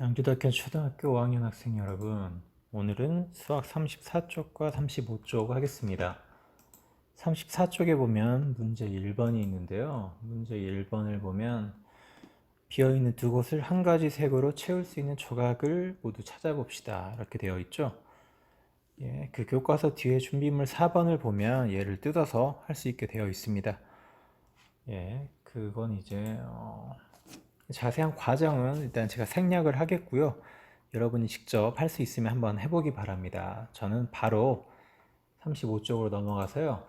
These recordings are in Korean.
양주대학교 초등학교 5학년 학생 여러분, 오늘은 수학 34쪽과 35쪽 하겠습니다. 34쪽에 보면 문제 1번이 있는데요. 문제 1번을 보면 비어있는 두 곳을 한 가지 색으로 채울 수 있는 조각을 모두 찾아봅시다. 이렇게 되어 있죠. 예, 그 교과서 뒤에 준비물 4번을 보면 얘를 뜯어서 할 수 있게 되어 있습니다. 예, 그건 이제 어, 자세한 과정은 일단 제가 생략을 하겠고요. 여러분이 직접 할 수 있으면 한번 해보기 바랍니다. 저는 바로 35쪽으로 넘어가서요.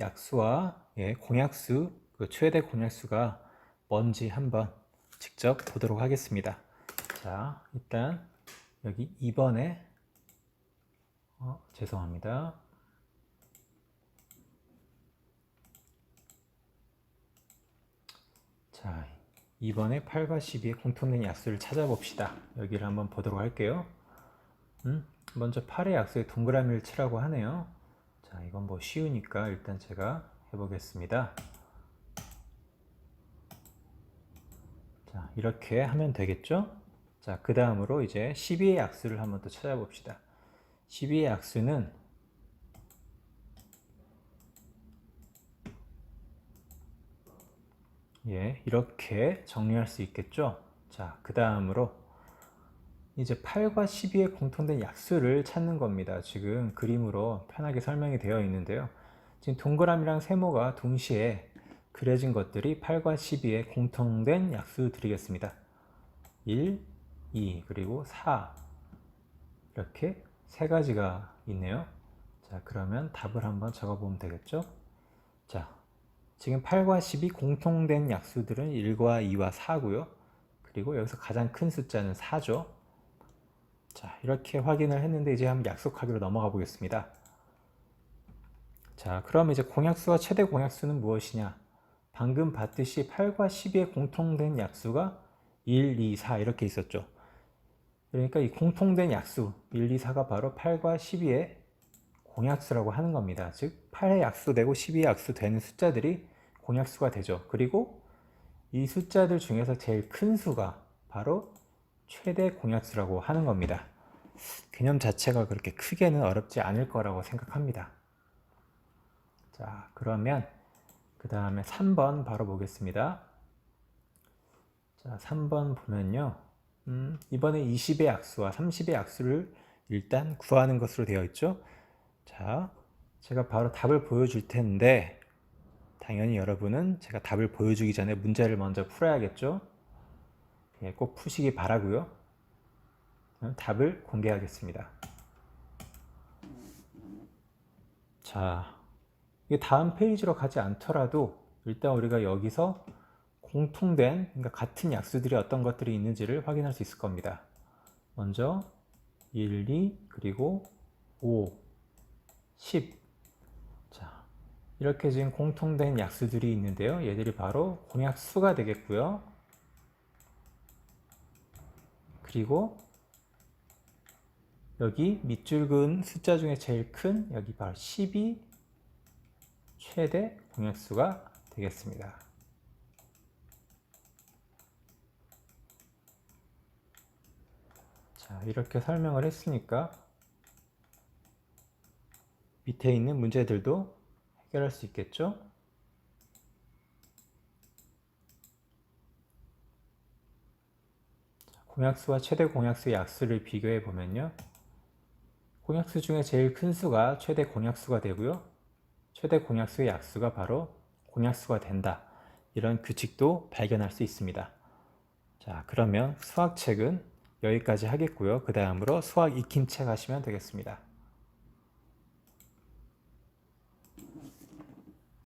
약수와 예, 공약수, 그 최대 공약수가 뭔지 한번 직접 보도록 하겠습니다. 자, 일단 여기 2번에 어, 죄송합니다. 자, 이번에 8과 12의 공통된 약수를 찾아봅시다. 여기를 한번 보도록 할게요. 음? 먼저 8의 약수에 동그라미를 치라고 하네요. 자, 이건 뭐 쉬우니까 일단 제가 해보겠습니다. 자, 이렇게 하면 되겠죠? 자, 그 다음으로 이제 12의 약수를 한번 또 찾아봅시다. 12의 약수는 예, 이렇게 정리할 수 있겠죠? 자, 그 다음으로 이제 8과 12의 공통된 약수를 찾는 겁니다. 지금 그림으로 편하게 설명이 되어 있는데요. 지금 동그라미랑 세모가 동시에 그려진 것들이 8과 12의 공통된 약수들이겠습니다. 1, 2, 그리고 4 이렇게 세 가지가 있네요. 자, 그러면 답을 한번 적어보면 되겠죠? 자, 지금 8과 10이 공통된 약수들은 1과 2와 4고요. 그리고 여기서 가장 큰 숫자는 4죠. 자, 이렇게 확인을 했는데 이제 한번 약속하기로 넘어가 보겠습니다. 자, 그럼 이제 공약수와 최대 공약수는 무엇이냐? 방금 봤듯이 8과 12의 공통된 약수가 1, 2, 4 이렇게 있었죠. 그러니까 이 공통된 약수 1, 2, 4가 바로 8과 12의 공약수라고 하는 겁니다. 즉 8의 약수 되고 12의 약수 되는 숫자들이 공약수가 되죠. 그리고 이 숫자들 중에서 제일 큰 수가 바로 최대 공약수라고 하는 겁니다. 개념 자체가 그렇게 크게는 어렵지 않을 거라고 생각합니다. 자, 그러면 그 다음에 3번 바로 보겠습니다. 자, 3번 보면요. 음, 이번에 20의 약수와 30의 약수를 일단 구하는 것으로 되어 있죠. 자, 제가 바로 답을 보여줄 텐데, 당연히 여러분은 제가 답을 보여주기 전에 문제를 먼저 풀어야겠죠? 예, 꼭 푸시기 바라고요. 답을 공개하겠습니다. 자, 이게 다음 페이지로 가지 않더라도 일단 우리가 여기서 공통된, 그러니까 같은 약수들이 어떤 것들이 있는지를 확인할 수 있을 겁니다. 먼저 1, 2, 그리고 5, 10. 자, 이렇게 지금 공통된 약수들이 있는데요. 얘들이 바로 공약수가 되겠고요. 그리고 여기 밑줄 그은 숫자 중에 제일 큰 여기 바로 10이 최대 공약수가 되겠습니다. 자, 이렇게 설명을 했으니까 밑에 있는 문제들도 해결할 수 있겠죠? 공약수와 최대 공약수의 약수를 비교해 보면요. 공약수 중에 제일 큰 수가 최대 공약수가 되고요. 최대 공약수의 약수가 바로 공약수가 된다. 이런 규칙도 발견할 수 있습니다. 자, 그러면 수학책은 여기까지 하겠고요. 그 다음으로 수학 익힘책 하시면 되겠습니다.